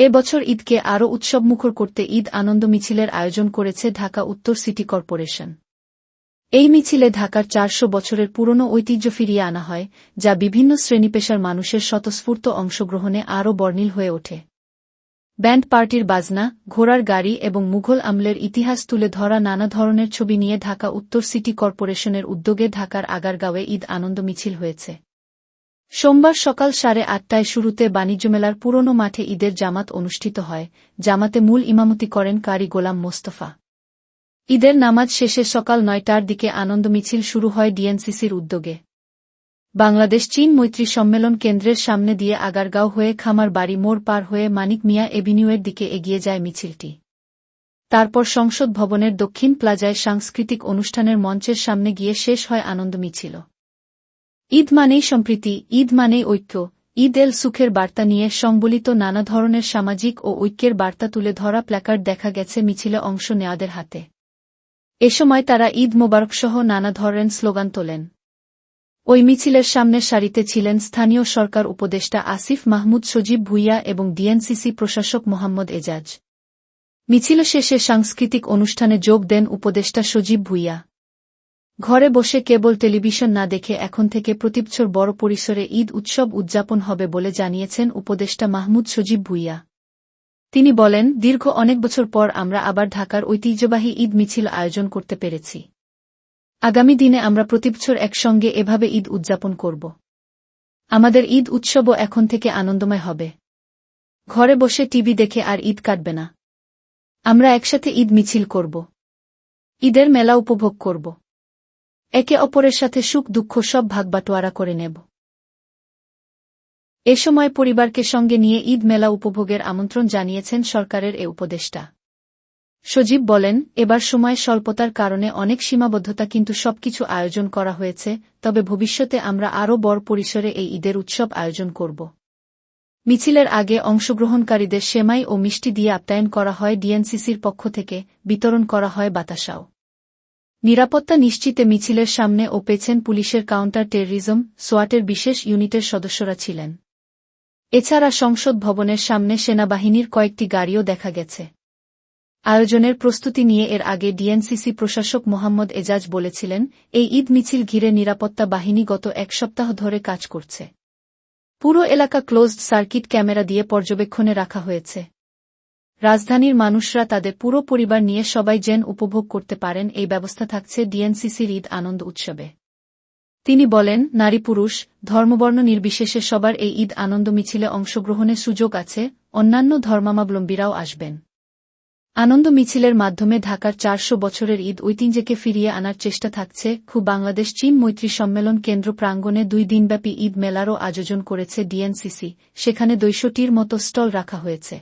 এ বছর ঈদকে আরও উৎসবমুখর করতে ঈদ আনন্দ মিছিলের আয়োজন করেছে ঢাকা উত্তর সিটি কর্পোরেশন। এই মিছিলে ঢাকার চারশো বছরের পুরনো ঐতিহ্য ফিরিয়ে আনা হয়, যা বিভিন্ন শ্রেণীপেশার মানুষের স্বতঃস্ফূর্ত অংশগ্রহণে আরও বর্ণিল হয়ে ওঠে। ব্যান্ড পার্টির বাজনা, ঘোড়ার গাড়ি এবং মুঘল আমলের ইতিহাস তুলে ধরা নানা ধরনের ছবি নিয়ে ঢাকা উত্তর সিটি কর্পোরেশনের উদ্যোগে ঢাকার আগারগাঁওয়ে ঈদ আনন্দ মিছিল হয়েছে। সোমবার সকাল সাড়ে আটটায় শুরুতে বাণিজ্য মেলার পুরনো মাঠে ঈদের জামাত অনুষ্ঠিত হয়, জামাতে মূল ইমামতি করেন কারি গোলাম মোস্তফা। ঈদের নামাজ শেষে সকাল নয়টার দিকে আনন্দ মিছিল শুরু হয় ডিএনসিসির উদ্যোগে। বাংলাদেশ চীন মৈত্রী সম্মেলন কেন্দ্রের সামনে দিয়ে আগারগাঁও হয়ে খামার বাড়ি মোড় পার হয়ে মানিক মিয়া এভিনিউয়ের দিকে এগিয়ে যায় মিছিলটি। তারপর সংসদ ভবনের দক্ষিণ প্লাজায় সাংস্কৃতিক অনুষ্ঠানের মঞ্চের সামনে গিয়ে শেষ হয় আনন্দ মিছিল। ঈদ মানেই সম্প্রীতি, ঈদ মানেই ঐক্য, ঈদ এল সুখের বার্তা নিয়ে সংবলিত নানা ধরনের সামাজিক ও ঐক্যের বার্তা তুলে ধরা প্ল্যাকার্ড দেখা গেছে মিছিলে অংশ নেওয়াদের হাতে। এ সময় তারা ঈদ মোবারকসহ নানা ধরনের স্লোগান তোলেন। ওই মিছিলের সামনের সারিতে ছিলেন স্থানীয় সরকার উপদেষ্টা আসিফ মাহমুদ, সজীব ভুইয়া এবং ডিএনসিসি প্রশাসক মোহাম্মদ এজাজ। মিছিল শেষে সাংস্কৃতিক অনুষ্ঠানে যোগ দেন উপদেষ্টা সজীব ভুইয়া। ঘরে বসে কেবল টেলিভিশন না দেখে এখন থেকে প্রতিবছর বড় পরিসরে ঈদ উৎসব উদযাপন হবে বলে জানিয়েছেন উপদেষ্টা মাহমুদ সজীব ভুইয়া। তিনি বলেন, দীর্ঘ অনেক বছর পর আমরা আবার ঢাকার ঐতিহ্যবাহী ঈদ মিছিল আয়োজন করতে পেরেছি। আগামী দিনে আমরা প্রতিবছর একসঙ্গে এভাবে ঈদ উদযাপন করব। আমাদের ঈদ উৎসবও এখন থেকে আনন্দময় হবে। ঘরে বসে টিভি দেখে আর ঈদ কাটবে না। আমরা একসাথে ঈদ মিছিল করব। ঈদের মেলা উপভোগ করব। একে অপরের সাথে সুখ, দুঃখ, সব ভাগবাটোয়ারা করে নেব। এ সময় পরিবারকে সঙ্গে নিয়ে ঈদ মেলা উপভোগের আমন্ত্রণ জানিয়েছেন সরকারের এ উপদেষ্টা। সজীব বলেন, এবার সময় স্বল্পতার কারণে অনেক সীমাবদ্ধতা কিন্তু সবকিছু আয়োজন করা হয়েছে, তবে ভবিষ্যতে আমরা আরও বড় পরিসরে এই ঈদের উৎসব আয়োজন করব। মিছিলের আগে অংশগ্রহণকারীদের সেমাই ও মিষ্টি দিয়ে আপ্যায়ন করা হয় ডিএনসিসির পক্ষ থেকে, বিতরণ করা হয় বাতাসাও। নিরাপত্তা নিশ্চিতে মিছিলের সামনে ও পেছেন পুলিশের কাউন্টার টেররিজম, সোয়াটের বিশেষ ইউনিটের সদস্যরা ছিলেন। এছাড়া সংসদ ভবনের সামনে সেনাবাহিনীর কয়েকটি গাড়িও দেখা গেছে। আয়োজনের প্রস্তুতি নিয়ে এর আগে ডিএনসিসি প্রশাসক মোহাম্মদ এজাজ বলেছিলেন, এই ঈদ মিছিল ঘিরে নিরাপত্তা বাহিনী গত এক সপ্তাহ ধরে কাজ করছে। পুরো এলাকা ক্লোজড সার্কিট ক্যামেরা দিয়ে পর্যবেক্ষণে রাখা হয়েছে। রাজধানীর মানুষরা তাদের পুরো পরিবার নিয়ে সবাই জেন উপভোগ করতে পারেন, এই ব্যবস্থা থাকছে ডিএনসিসির ঈদ আনন্দ উৎসবে। তিনি বলেন, নারী পুরুষ, ধর্মবর্ণ নির্বিশেষে সবার এই ঈদ আনন্দ মিছিলে অংশগ্রহণের সুযোগ আছে, অন্যান্য ধর্মাবলম্বীরাও আসবেন। আনন্দ মিছিলের মাধ্যমে ঢাকার চারশো বছরের ঈদ ঐতিহ্যকে ফিরিয়ে আনার চেষ্টা থাকছে খু বাংলাদেশ চীন মৈত্রী সম্মেলন কেন্দ্র প্রাঙ্গণে দুই দিনব্যাপী ঈদ মেলারও আয়োজন করেছে ডিএনসিসি, সেখানে দৈশটির মতো স্টল রাখা হয়েছে।